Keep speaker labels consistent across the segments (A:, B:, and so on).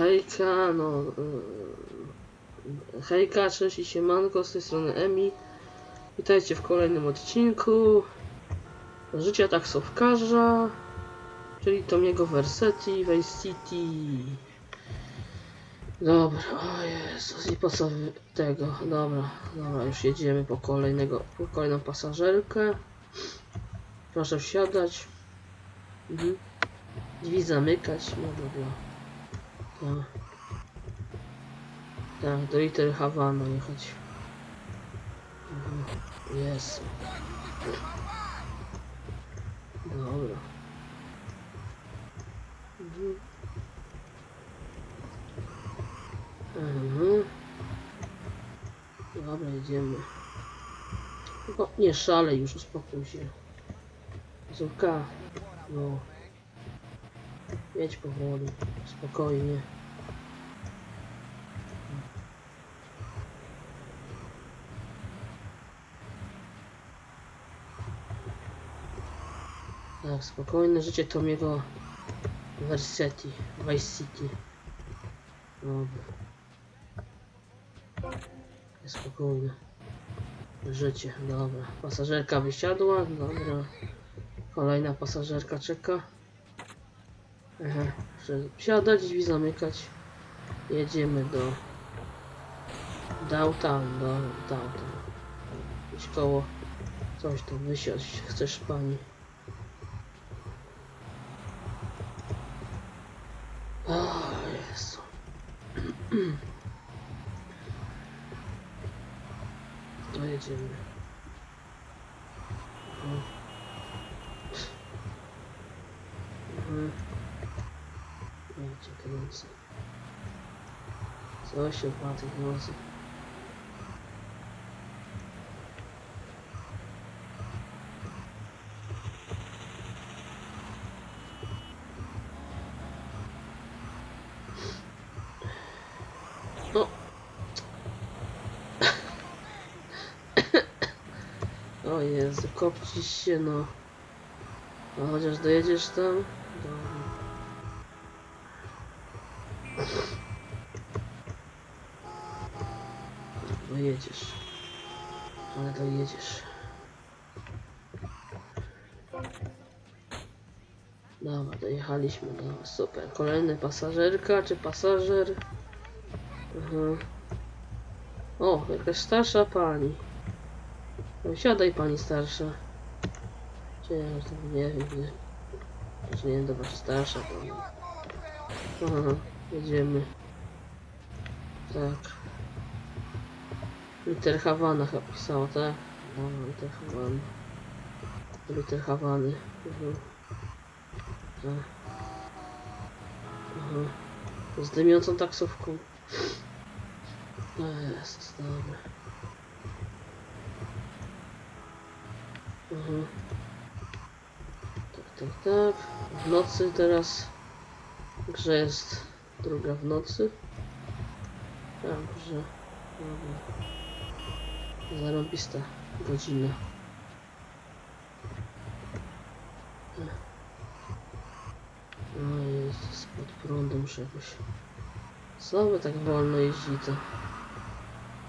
A: hejka, no... y, Hejka, cześć i siemanko, z tej strony Emi. Witajcie w kolejnym odcinku Życia taksówkarza, czyli Tomiego Versetti, Vice City. Dobra, o Jezus, i po co tego, dobra, dobra, już jedziemy po kolejnego, po kolejną pasażerkę. Proszę wsiadać. Mhm. Drzwi zamykać, no dobra. Tak. Do Little Havana jechać. Mhm. Jest. Dobra. Mhm. Dobra, jedziemy. Tylko nie szalej już, uspokój się. Zuka, no. Jedź powoli, spokojnie. Tak, spokojne życie Tomiego Versetti, Vice City. Dobra. Spokojne. Życie, dobra. Pasażerka wysiadła, dobra. Kolejna pasażerka czeka. Aha, muszę wsiadać, drzwi zamykać. Jedziemy do downtown, do downtown. Gdzieś koło coś tu wysiąść. Chcesz pani? O Jezu. To jedziemy. Mhm. Mhm. Wiecie, kręcę. Co się ma tych nocy? No. O Jezu, kopcisz się no. No chociaż dojedziesz tam. Dobra. Dojedziesz. Ale dojedziesz. Dobra, dojechaliśmy, dobra, super. Kolejna pasażerka, czy pasażer? Aha. O, jakaś starsza pani. Siadaj pani starsza. Czy ja nie wiem, nie. Czy nie dobra, starsza pani. Aha, jedziemy. Tak. Liter Havana chyba pisała, tak? No, Liter Havana. Liter Havany. Mhm. Mhm. Z dymiącą taksówką. Jest, dobra. Mhm. Tak, tak, tak. W nocy teraz. Grze jest druga w nocy. Dobrze. Dobra. Zarobista godzina. No jest pod prądem muszę jakoś. Co wy tak wolno jeździ to?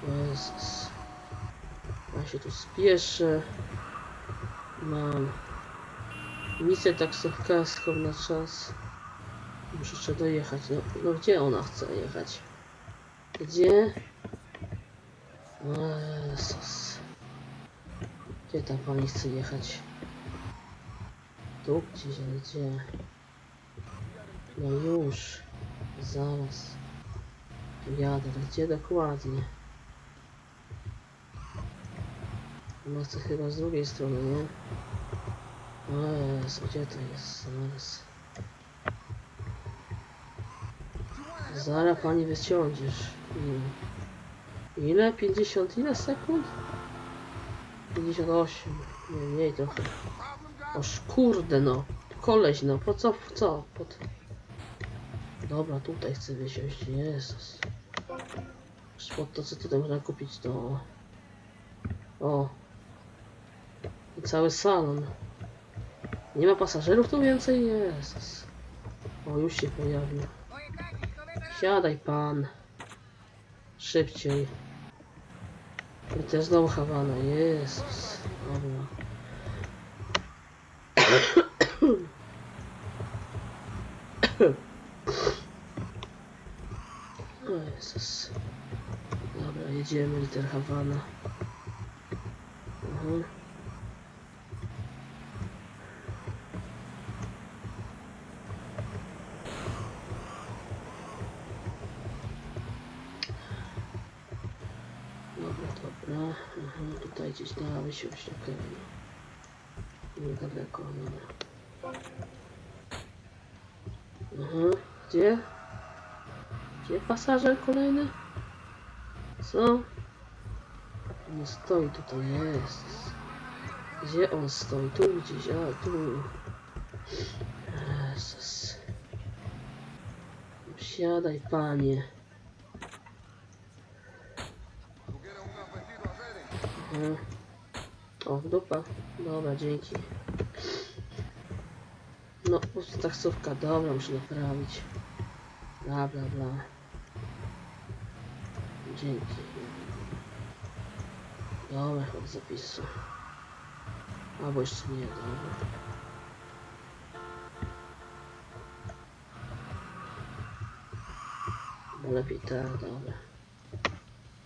A: Jezus. Ja się tu spieszę. Mam misję taksówkarską na czas. Muszę jeszcze dojechać. No, no gdzie ona chce jechać? Gdzie? Jezus. Gdzie ta pani chce jechać? Tu gdzieś, gdzie? No już. Zaraz. Jadę, gdzie dokładnie? Ona chce chyba z drugiej strony, nie? O Jezu, gdzie to jest? Zaraz. Zaraz pani wyciądziesz. Mm. Ile? 50 ile sekund? 58. Nie, mniej trochę. Oż kurde no. Koleś no, po co, po co? Pod... Dobra, tutaj chcę wysiąść. Jezus. Aż pod to co tutaj można kupić to... O. I cały salon. Nie ma pasażerów tu więcej? Jezus. O, już się pojawił. Siadaj pan. Szybciej. I to znowu Hawana, Jezus. Dobra. O Jezus. Dobra, jedziemy, liter Hawana. Mhm. Dobra. Mhm, tutaj gdzieś dała się okej. Niedaleko, dobra. Mhm, gdzie? Gdzie pasażer kolejny? Co? Nie stoi tutaj, jest. Gdzie on stoi? Tu gdzieś, a tu. Jezus. Siadaj, panie. Mhm. O, dupa. Dobra, dzięki. No, pusta taksówka, dobra, muszę naprawić. Bla, bla, bla. Dzięki. Dobra, od zapisu. Albo jeszcze nie, dobra. Lepiej tak, dobra.